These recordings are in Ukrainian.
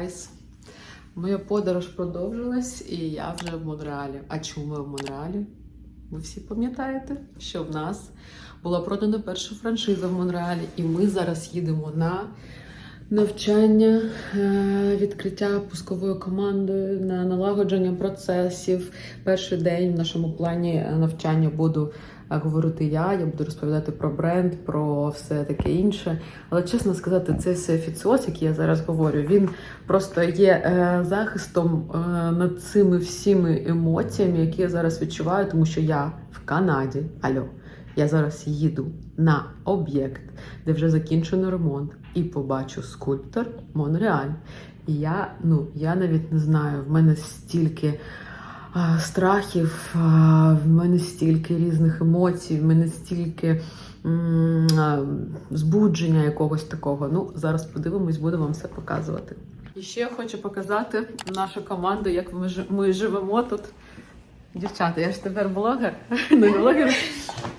гайс. Моя подорож продовжилась, і я вже в Монреалі. А чому ми в Монреалі? Ви всі пам'ятаєте, що в нас була продана перша франшиза в Монреалі, і ми зараз їдемо на навчання, е, відкриття пускової команди, на налагодження процесів. Перший день в нашому плані е, навчання буду говорити я. Я буду розповідати про бренд, про все таке інше. Але чесно сказати, цей офіціоз, який я зараз говорю, він просто є е, захистом е, над цими всіми емоціями, які я зараз відчуваю, тому що я в Канаді. Алло, я зараз їду на об'єкт, де вже закінчено ремонт, і побачу скульптор Монреаль. І я, ну, я навіть не знаю, в мене стільки страхів, в мене стільки різних емоцій, в мене стільки збудження якогось такого. Ну, зараз подивимось, буду вам все показувати. І ще я хочу показати нашу команду, як ми, жи- ми живемо тут. Дівчата, я ж тепер блогер, не блогер.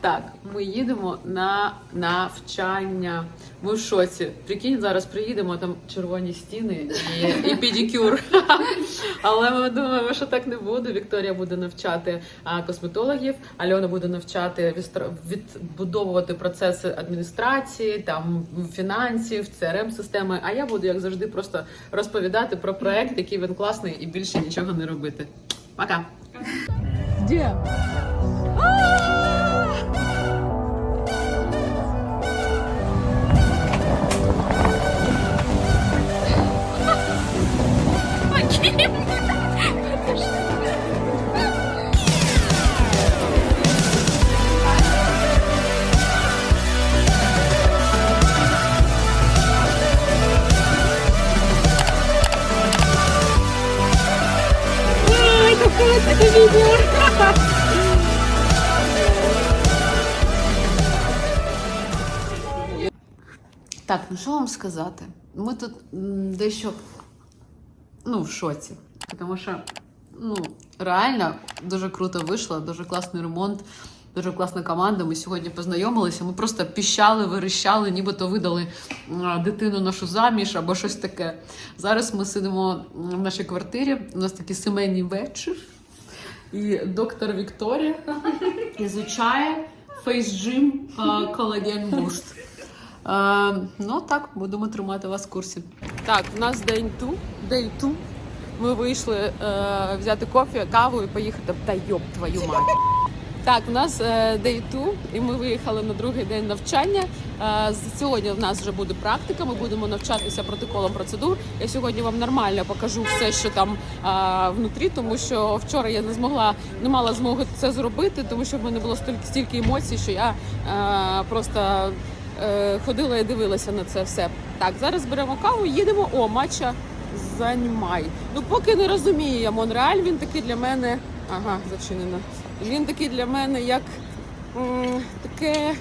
Так, ми їдемо на навчання. Ми в шоці. Прикинь, зараз приїдемо, там червоні стіни і, і педикюр. Але ми думаємо, що так не буде. Вікторія буде навчати косметологів, Альона буде навчати відбудовувати процеси адміністрації, там фінансів, crm системи А я буду, як завжди, просто розповідати про проект, який він класний, і більше нічого не робити. Пока! dia. Ah! Ai, tô com essa que vem Так, ну що вам сказати? Ми тут дещо ну, в шоці. Тому що ну, реально дуже круто вийшло, дуже класний ремонт, дуже класна команда. Ми сьогодні познайомилися. Ми просто піщали, верещали, нібито видали дитину нашу заміж або щось таке. Зараз ми сидимо в нашій квартирі. У нас такий сімейний вечір. І доктор Вікторія ізучає фейс-джим колаген буст. Е, ну так, будемо тримати вас в курсі. Так, у нас день ту, day two. Ми вийшли е, взяти кофе, каву і поїхати. Та йоб твою мать. Так, у нас е, day two, і ми виїхали на другий день навчання. Е, сьогодні в нас вже буде практика. Ми будемо навчатися протоколам процедур. Я сьогодні вам нормально покажу все, що там е, внутрі, тому що вчора я не змогла, не мала змоги це зробити, тому що в мене було стільки стільки емоцій, що я е, просто е, ходила і дивилася на це все. Так, зараз беремо каву, їдемо. О, матча займай. Ну, поки не розумію я Монреаль, він такий для мене. Ага, зачинено. Він такий для мене як м, таке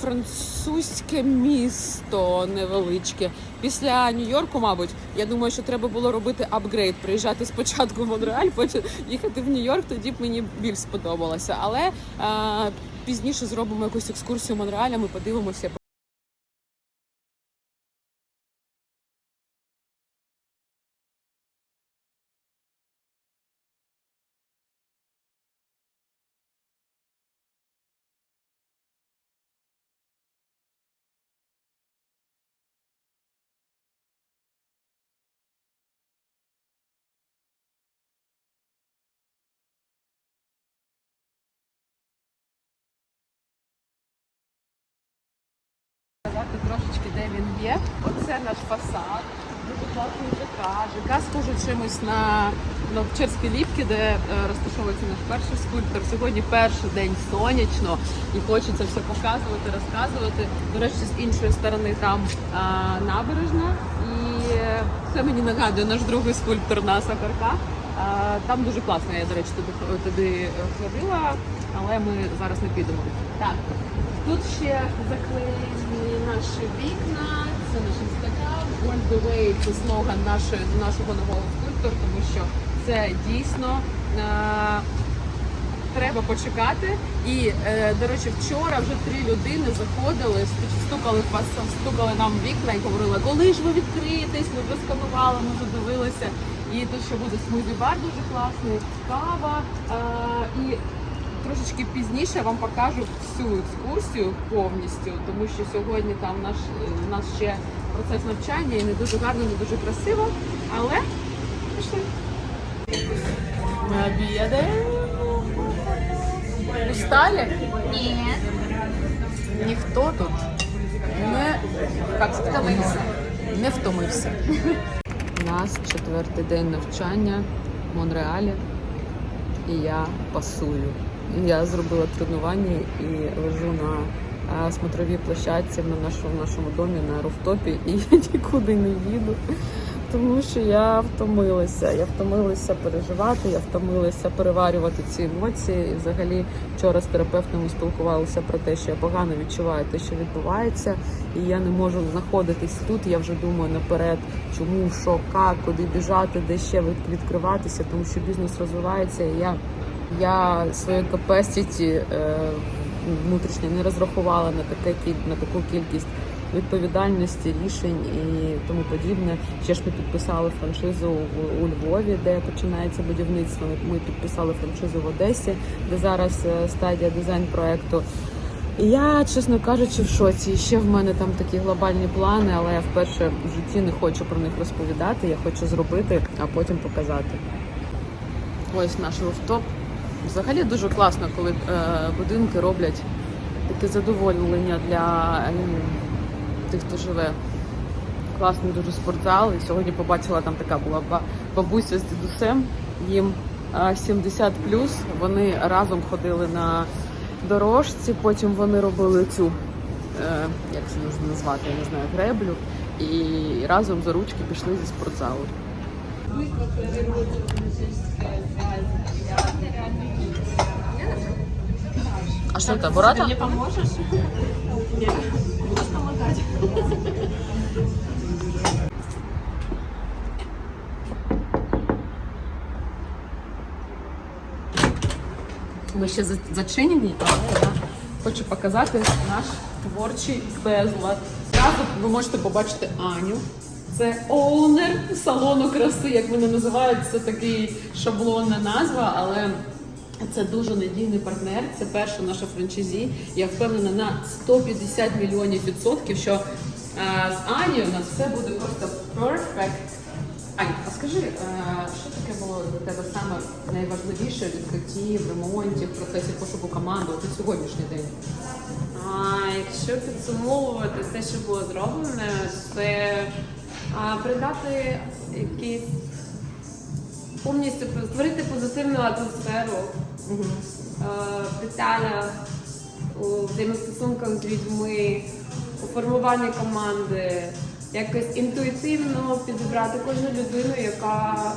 французьке місто невеличке. Після Нью-Йорку, мабуть, я думаю, що треба було робити апгрейд, приїжджати спочатку в Монреаль, потім їхати в Нью-Йорк, тоді б мені більш сподобалося. Але е, пізніше зробимо якусь екскурсію Монреаля, ми подивимося. Фасад. Дуже класний ЖК. ЖК схоже чимось на Новчерські ліпки, де е, розташовується наш перший скульптор. Сьогодні перший день сонячно і хочеться все показувати, розказувати. До речі, з іншої сторони там а, набережна. І е, це мені нагадує наш другий скульптор на Сахарках. А, Там дуже класно. Я, до речі, туди, туди е, ходила, але ми зараз не підемо. Так, Тут ще заклеєні наші вікна, це наш інстаграм. On the way це слоган нашої, нашого нового скульптора, тому що це дійсно е, треба почекати. І, е, до речі, вчора вже три людини заходили, стукали, стукали нам в вікна і говорили, коли ж ви відкриєтесь, ми вже сканували, ми вже дивилися. І тут ще буде смузі-бар дуже класний, кава. Е, і трошечки пізніше вам покажу всю екскурсію повністю, тому що сьогодні там наш, у нас ще процес навчання і не дуже гарно, не дуже красиво. Але пішли. Ми обідаємо. Устали? Нет. Ніхто тут не, як втомився. Не втомився. У нас четвертий день навчання в Монреалі, і я пасую. Я зробила тренування і лежу на смотровій площадці на нашому, нашому домі на руфтопі і я нікуди не їду. Тому що я втомилася. Я втомилася переживати, я втомилася переварювати ці емоції. І взагалі вчора з терапевтом ми спілкувалися про те, що я погано відчуваю те, що відбувається, і я не можу знаходитись тут. Я вже думаю наперед, чому, що, як, куди біжати, де ще від- відкриватися, тому що бізнес розвивається. І я, я своє capacity е, внутрішнє не розрахувала на таке на таку кількість відповідальності, рішень і тому подібне. Ще ж ми підписали франшизу у Львові, де починається будівництво. Ми- підписали франшизу в Одесі, де зараз е, стадія дизайн проекту. І я, чесно кажучи, в шоці. Ще в мене там такі глобальні плани, але я вперше в житті не хочу про них розповідати. Я хочу зробити, а потім показати. Ось наш руфтоп. Взагалі дуже класно, коли е, будинки роблять таке задоволення для е, тих, хто живе. Класний дуже спортзал. І сьогодні побачила там така була бабуся з дідусем. Їм е, 70 Вони разом ходили на дорожці, потім вони робили цю, як це назвати, я не знаю, греблю. І разом за ручки пішли зі спортзалу. А що це, бурата? Мне поможешь? Нет. Будешь помогать. Ми ще зачинені, але я хочу показати наш творчий безлад. Зразу ви можете побачити Аню. Це оунер салону краси, як вони називають, це такий шаблонна назва, але це дуже надійний партнер. Це перша наша франчайзі. Я впевнена на 150 мільйонів відсотків, що е, з Анією у нас все буде просто perfect. Ань, а скажи, е, що таке було для тебе саме найважливіше відкритті, в ремонті, в процесі пошуку команди от сьогоднішній день? А, якщо підсумовувати все, що було зроблено, це а, придати якийсь повністю створити позитивну атмосферу а, у взаємостосунках з людьми, у формуванні команди, якось інтуїтивно підібрати кожну людину, яка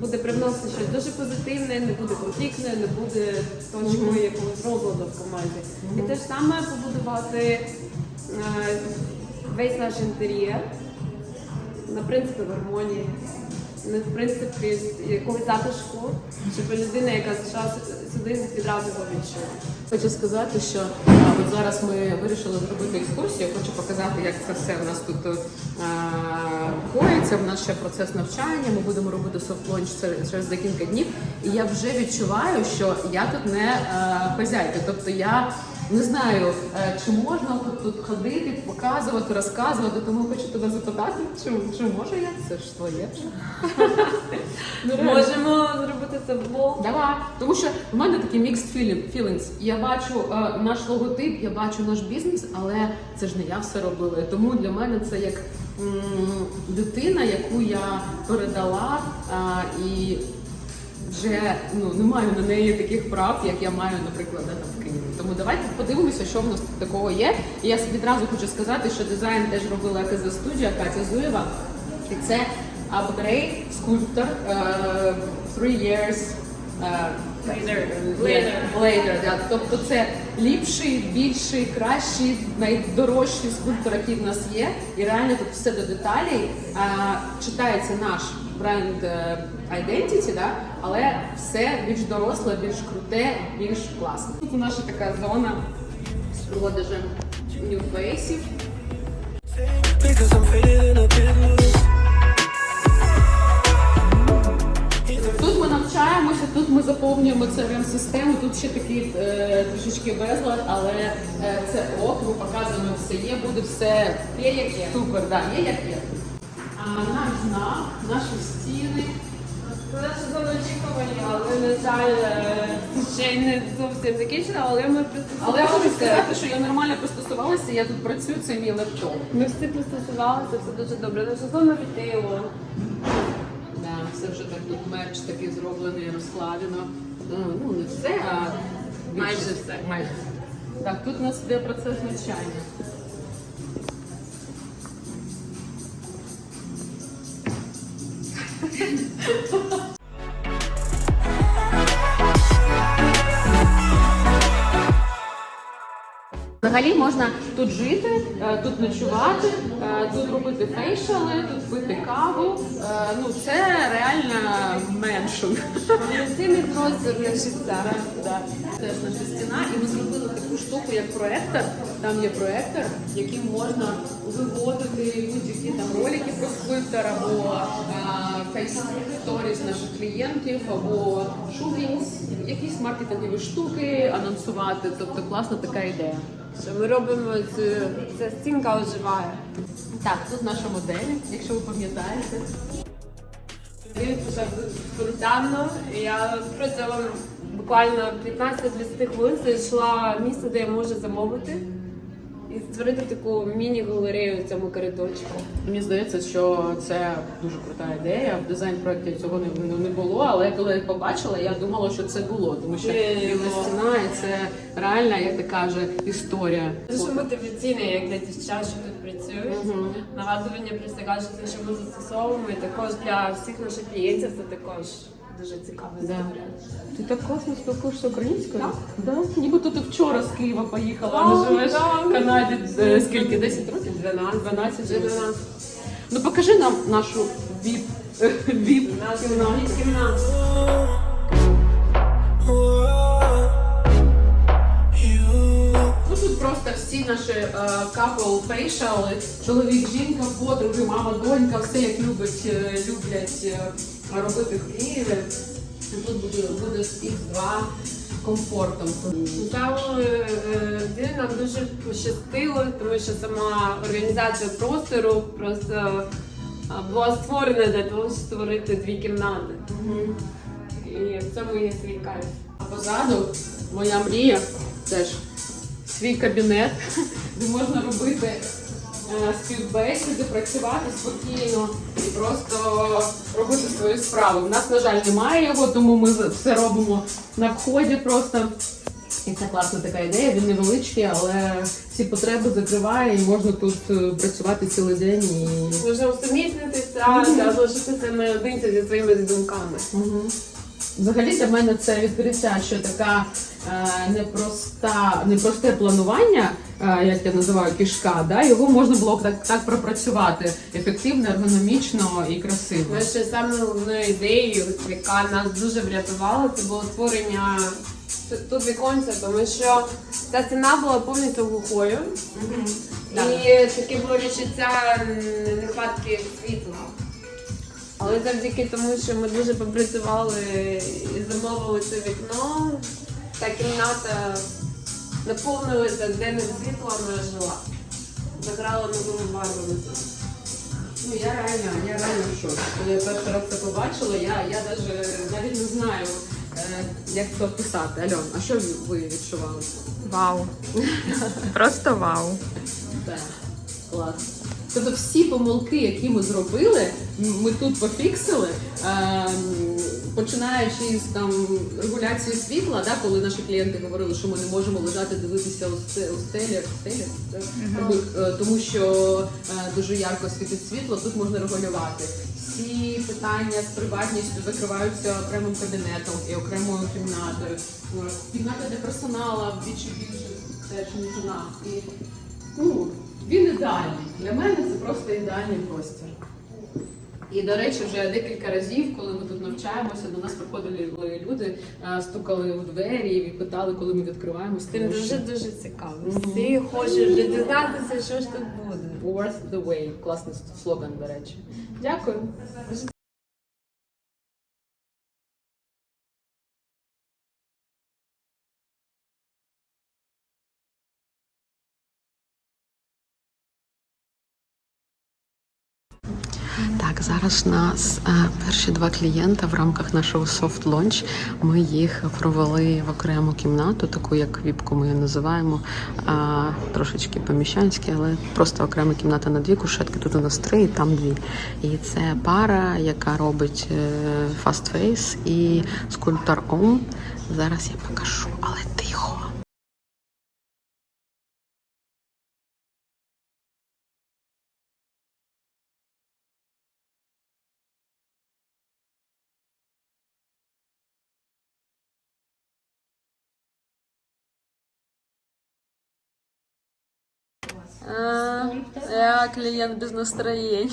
буде привносити щось дуже позитивне, не буде конфліктною, не буде точкою якогось розладу в команді. І те ж саме побудувати е, весь наш інтер'єр на принципі гармонії, на принципі якогось затишку, щоб людина, яка зайшла сюди, відразу його. Хочу сказати, що а, от зараз ми вирішили зробити екскурсію. Хочу показати, як це все у нас тут а, коїться. У нас ще процес навчання. Ми будемо робити софт-лонч через декілька днів. І я вже відчуваю, що я тут не а, хазяйка. Тобто я не знаю, е, чи можна тут, тут ходити, показувати, розказувати. Тому хочу тебе запитати, чи, чи можу я? Це ж твоє. Ну. Можемо зробити це влог. Давай, тому що в мене такий feeling- feelings. Я бачу е, наш логотип, я бачу наш бізнес, але це ж не я все робила. Тому для мене це як дитина, яку я передала і вже ну не маю на неї таких прав, як я маю, наприклад, там в Києві. Тому давайте подивимося, що в нас тут такого є. І я відразу хочу сказати, що дизайн теж робила КЗ студія Катя Зуєва. І це апгрейд скульптор е, three years е, Later. Later. Later, да. Тобто це ліпший, більший, кращий, найдорожчий скульптор, який в нас є. І реально тут все до деталей. А, читається наш бренд е, Identity, да? але все більш доросле, більш круте, більш класне. Тут наша така зона з продажем loose. Тут ми навчаємося, тут ми заповнюємо crm систему Тут ще такий е, трішечки безлад, але е, це ок, ми показуємо все є, буде все Є як є. супер, да, є як є. Наш знак, наші стіни. Наше зона очікування, але на жаль, е, ще не зовсім закінчена, але ми Але я хочу пристосувалися. сказати, що я нормально пристосувалася, я тут працюю, це мій лептоп. Ми всі пристосувалися, все дуже добре. Наша зона рітейлу. Да, все вже так тут мерч такий зроблений, розкладено. Ну, ну не все, а Майже все. Майже. Так, тут у нас іде процес навчання. Взагалі можна тут жити, е, тут ночувати, е, тут робити фейшали, тут пити каву. Е, Ну це реально меншин. Повноцінний простір для життя. Теж наша стіна, і ми зробили таку штуку, як проектор. Там є проектор, яким можна виводити будь-які там ролики про скульптор або фейс-сторіс наших клієнтів, або шутінг, якісь маркетингові штуки анонсувати. Тобто класна така ідея. Що ми робимо цю ця стінка оживає. Так, тут наша модель, якщо ви пам'ятаєте. Він почав спонтанно. Я протягом буквально 15-20 хвилин знайшла місце, де я можу замовити і створити таку міні-галерею в цьому коридорчику. Мені здається, що це дуже крута ідея. В дизайн-проєкті цього не, ну, не було, але коли я побачила, я думала, що це було, тому що рівна було. стіна і це реальна, як ти каже, історія. Дуже мотиваційне, як для дівчат, що тут працюють. Нагадування про що ми застосовуємо, і також для всіх наших клієнтів це також дуже цікава Да. історія. Ти так класно спілкуєшся українською? Так. Да? Нібито ти вчора з Києва поїхала, а не живеш в Канаді е, скільки? 10 років? 12. 12 Вже 12. Ну покажи нам нашу віп. Віп. Наша кімнату. Просто всі наші е, couple facial, чоловік, жінка, подруги, мама, донька, все як любить, е, люблять е, робити в Києві. Тут буде, буде з X2 комфортом. Насправді е, нам дуже пощастило, тому що сама організація простору просто була створена для того, щоб створити дві кімнати. І в цьому є свій кайф. А позаду моя мрія теж свій кабінет, де можна робити е, співбесіди, працювати спокійно і просто робити свої справи. У нас, на жаль, немає його, тому ми все робимо на вході просто. І це класна така ідея, він невеличкий, але всі потреби закриває і можна тут е, працювати цілий день і Можна усамітнитися залишитися наодинці зі своїми думками. Угу. Взагалі для мене це відкриття, що така е, непроста, непросте планування, е, як я називаю кішка, да, його можна було б так, так пропрацювати ефективно, ергономічно і красиво. Нашою саме головною ідеєю, яка нас дуже врятувала, це було створення тут- тут віконця, тому що ця стіна була повністю глухою. І таке було відчуття нехватки світла. Але завдяки тому, що ми дуже попрацювали і замовили це вікно, та кімната наповнилася денним світлом і жила. Заграла новими барвами. Ну я реально, я реально в шоці. Коли я перший раз це побачила, я, я даже, навіть не знаю, е, як це описати. Альон, а що ви відчували? Вау. Просто вау. Так, клас. Тобто всі помилки, які ми зробили, ми тут пофіксили, ем, починаючи з там регуляції світла, да, коли наші клієнти говорили, що ми не можемо лежати дивитися у, сте- у стелі, у стелі так? Тому, е, тому що е, дуже ярко світить світло, тут можна регулювати. Всі питання з приватністю закриваються окремим кабінетом і окремою кімнатою. Ну, Кімната для персоналу вдвічі більше теж ніж у нас. І Ну, він ідеальний. Для мене це просто ідеальний простір. І, до речі, вже декілька разів, коли ми тут навчаємося, до нас приходили люди, е, стукали у двері і питали, коли ми відкриваємося. Що дуже дуже цікаво. Всі хочуть вже дізнатися, що ж тут буде. Worth the way. Класний слоган, до речі. Дякую. Так, зараз у нас е, перші два клієнта в рамках нашого soft launch. Ми їх провели в окрему кімнату, таку як віпку ми її називаємо. А, трошечки поміщанські, але просто окрема кімната на дві кушетки. Тут у нас три, і там дві. І це пара, яка робить е, fast face і скульптор Ом. Зараз я покажу, але тихо. Я клієнт без настроєння.